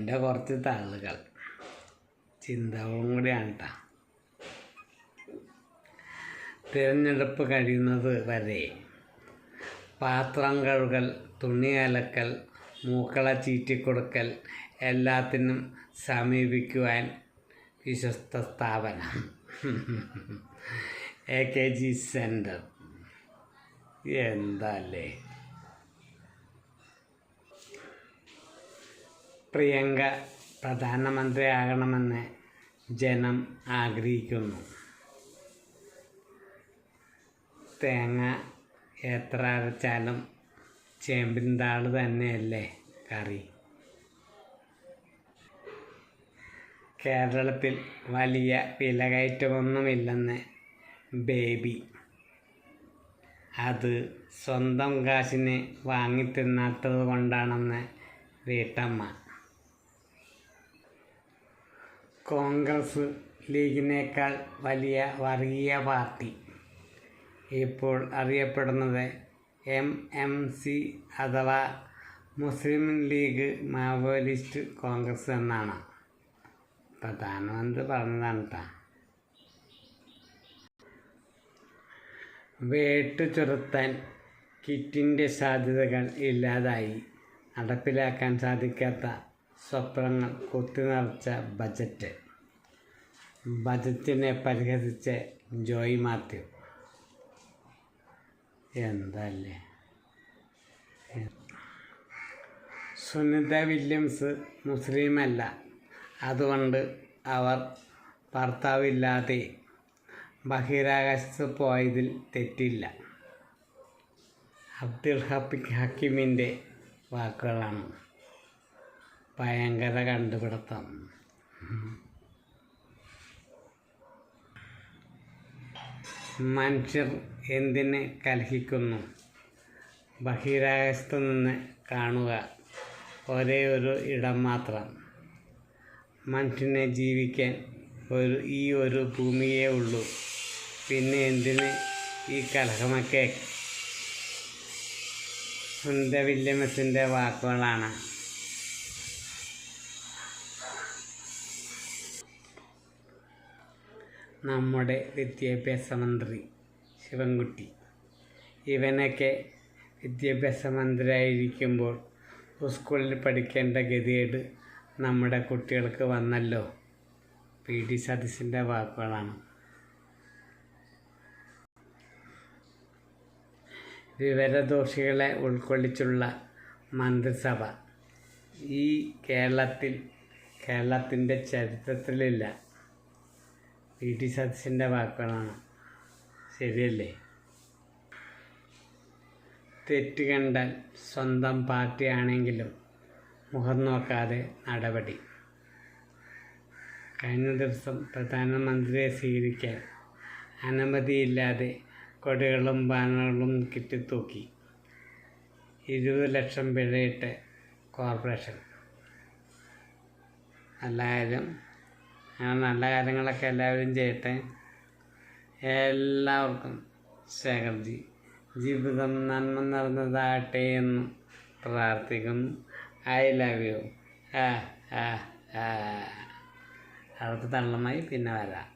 എന്റെ കുറച്ച് തള്ളുകൾ. ചിന്തകളും കൂടിയാണ് കേട്ടോ തിരഞ്ഞെടുപ്പ് കഴിയുന്നത് വരെ പാത്രം കഴുകൽ തുണി അലക്കൽ മൂക്കള ചീറ്റിക്കൊടുക്കൽ എല്ലാത്തിനും സമീപിക്കുവാൻ വിശ്വസ്ത സ്ഥാപനം. എ കെ ജി സെന്റർ എന്താല്ലേ? പ്രിയങ്ക പ്രധാനമന്ത്രിയാകണമെന്ന് ജനം ആഗ്രഹിക്കുന്നു. തേങ്ങ എത്ര അരച്ചാലും ചേമ്പിൻ താൾ തന്നെയല്ലേ കറി. കേരളത്തിൽ വലിയ വിലകയറ്റമൊന്നുമില്ലെന്ന് ബേബി. അത് സ്വന്തം കാശിന് വാങ്ങിത്തിന്നാത്തത് കൊണ്ടാണെന്ന് വീട്ടമ്മ. കോൺഗ്രസ് ലീഗിനേക്കാൾ വലിയ വർഗീയ പാർട്ടി. ഇപ്പോൾ അറിയപ്പെടുന്നത് എം എം സി അഥവാ മുസ്ലിം ലീഗ് മാവോയിസ്റ്റ് കോൺഗ്രസ് എന്നാണ്. പ്രധാനമന്ത്രി പറഞ്ഞതാണ് കേട്ടോ വേട്ട് ചുരുത്താൻ കിറ്റിന്റെ സാധ്യതകൾ ഇല്ലാതായി. നടപ്പിലാക്കാൻ സാധിക്കാത്ത സ്വപ്നങ്ങൾ കുത്തിനിറച്ച ബജറ്റ്. ബജറ്റിനെ പരിഹസിച്ച് ജോയി മാത്യു. എന്തല്ലേ? സുനിത വില്യംസ് മുസ്ലിമല്ല. അതുകൊണ്ട് അവർ ഭർത്താവില്ലാതെ ബഹിരാകാശത്ത് പോയതിൽ തെറ്റില്ല. അബ്ദുൽ ഹഫീഖ് ഹക്കീമിന്റെ വാക്കുകളാണ്. ഭയങ്കര കണ്ടുപിടുത്തം. മനുഷ്യർ എന്തിന് കലഹിക്കുന്നു ബഹിരാകാശത്ത് നിന്ന് കാണുക ഒരേ ഒരു ഇടം മാത്രം. മനുഷ്യനെ ജീവിക്കാൻ ഒരു ഈ ഒരു ഭൂമിയേ ഉള്ളൂ. പിന്നെ എന്തിന് ഈ കലഹമൊക്കെ? സുന്ദ വില്യമസിന്റെ വാക്കുകളാണ്. നമ്മുടെ വിദ്യാഭ്യാസ മന്ത്രി ശിവൻകുട്ടി. ഇവനൊക്കെ വിദ്യാഭ്യാസ മന്ത്രിയായിരിക്കുമ്പോൾ സ്കൂളിൽ പഠിക്കേണ്ട ഗതികേട് നമ്മുടെ കുട്ടികൾക്ക് വന്നല്ലോ. പി. ഡി. സതീശന്റെ വാക്കുകളാണ്. വിവരദോഷികളെ ഉൾക്കൊള്ളിച്ചുള്ള മന്ത്രിസഭ. ഈ കേരളത്തിൽ കേരളത്തിന്റെ ചരിത്രത്തിലില്ല. പി ടി സതീശന്റെ വാക്കുകളാണ്. ശരിയല്ലേ? തെറ്റ് കണ്ടാൽ സ്വന്തം പാർട്ടിയാണെങ്കിലും മുഖം നോക്കാതെ നടപടി. കഴിഞ്ഞ ദിവസം പ്രധാനമന്ത്രിയെ സ്വീകരിക്കാൻ അനുമതിയില്ലാതെ കൊടികളും ബാനറുകളും കിട്ടിത്തൂക്കി ഇരുപത് ലക്ഷം പിഴയിട്ട് കോർപ്പറേഷൻ. നല്ല കാര്യം അങ്ങനെ നല്ല കാര്യങ്ങളൊക്കെ എല്ലാവരും ചെയ്യട്ടെ. എല്ലാവർക്കും ശേഖർജി ജീവിതം നന്മ നിറഞ്ഞതാകട്ടെ എന്ന് പ്രാർത്ഥിക്കുന്നു. ഐ ലവ് യു അടുത്ത തള്ളമായി പിന്നെ വരാം.